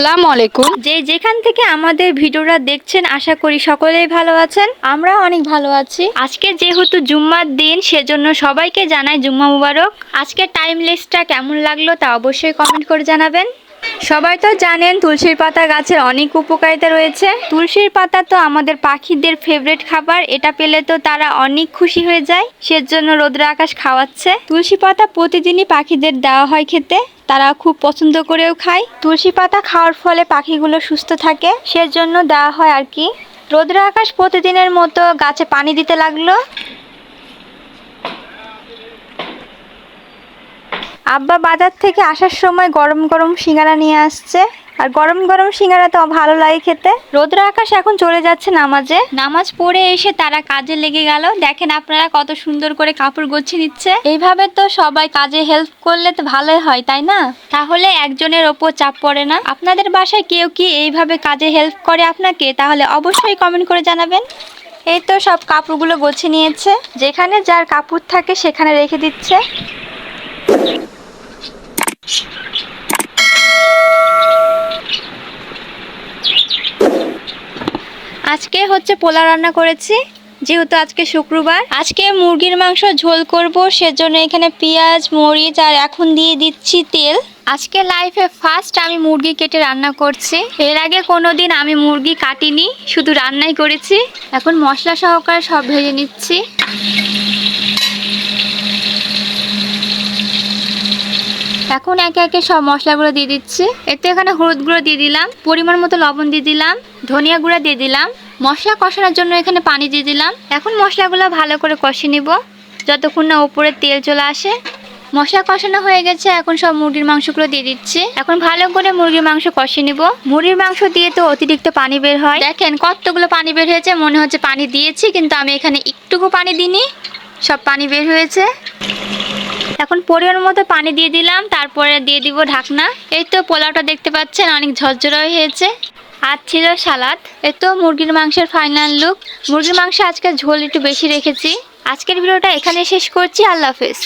আসসালামু আলাইকুম। যে যেখান থেকে আমাদের ভিডিওটা দেখছেন আশা করি সকলেই ভালো আছেন। আমরা অনেক ভালো আছি। আজকে যেহেতু জুম্মার দিন সেজন্য সবাইকে জানাই জুম্মা মুবারক। আজকে টাইমলেসটা কেমন লাগল তা অবশ্যই কমেন্ট করে জানাবেন। সবাই তো জানেন তুলসীর পাতা গাছের অনেক উপকারিতা রয়েছে। তুলসীর পাতা তো আমাদের পাখিদের ফেভারিট খাবার এটা পেলে তো তারা অনেক খুশি হয়ে যায়। সেজন্য রৌদ্র আকাশ খাওয়াচ্ছে। তুলসী পাতা প্রতিদিনই পাখিদের দেওয়া হয় খেতে। তারা খুব পছন্দ করেও খায়। তুলসী পাতা খাওয়ার ফলে পাখিগুলো সুস্থ থাকে, সেজন্য দেওয়া হয় আর কি। রোদ্র আকাশ প্রতিদিনের মতো গাছে পানি দিতে লাগল। আব্বা বাজার থেকে আসার সময় গরম গরম সিঙ্গারা নিয়ে আসছে। আর গরম গরম সিঙ্গারা তো ভালো লাগে খেতে। রৌদ্র আকাশ এখন চলে যাচ্ছে নামাজে। নামাজ পড়ে এসে তারা কাজে লেগে গেল। দেখেন আপনারা কত সুন্দর করে কাপড় গোছিয়ে নিচ্ছে। এইভাবে তো সবাই কাজে হেল্প করলে তো ভালোই হয়, তাই না? তাহলে একজনের ওপর চাপ পড়ে না। আপনাদের বাসায় কেউ কি এইভাবে কাজে হেল্প করে আপনাকে? তাহলে অবশ্যই কমেন্ট করে জানাবেন। এই তো সব কাপড়গুলো গোছিয়ে নিয়েছে। যেখানে যার কাপড় থাকে সেখানে রেখে দিচ্ছে। আজকে হচ্ছে পোলা রান্না করেছি, যেহেতু আজকে শুক্রবার। আজকে মুরগির মাংস ঝোল করব, সেজন্য এখানে পেঁয়াজ, মরিচ আর এখন দিয়ে দিচ্ছি তেল। আজকে লাইফে ফার্স্ট আমি মুরগি কেটে রান্না করছি। এর আগে কোনো দিন আমি মুরগি কাটিনি, শুধু রান্নাই করেছি। এখন মশলা সহকারে সব ভেজে নিচ্ছি। এখন একে একে সব মশলাগুলো দিয়ে দিচ্ছি। এতে এখানে হলুদ গুঁড়ো দিয়ে দিলাম, পরিমাণ মতো লবণ দিয়ে দিলাম, ধনিয়া গুঁড়া দিয়ে দিলাম, মশলা কষানোর জন্য এখানে পানি দিয়ে দিলাম। এখন মশলাগুলো ভালো করে কষিয়ে নিব। যতক্ষণ না উপরে তেল চলে আসে। মশলা কষানো হয়ে গেছে, এখন সব মুরগির মাংসগুলো দিয়ে দিচ্ছি। এখন ভালো করে মুরগির মাংস কষিয়ে নিব। মুরগির মাংস দিয়ে তো অতিরিক্ত পানি বের হয়। দেখেন কতগুলো পানি বের হয়েছে, মনে হচ্ছে পানি দিয়েছি, কিন্তু আমি এখানে একটুকু পানি দিইনি। সব পানি বের হয়েছে। পরিমাণ মতো পানি দিয়ে দিলাম, তারপরে দিয়ে দিব ঢাকনা। এই তো পোলাওটা দেখতে পাচ্ছেন, অনেক ঝরঝরা হয়েছে। আর ছিল সালাদ। এই তো মুরগির মাংসের ফাইনাল লুক মুরগির মাংস আজকে ঝোল একটু বেশি রেখেছি। আজকের ভিডিওটা এখানে শেষ করছি। আল্লাহ হাফেজ।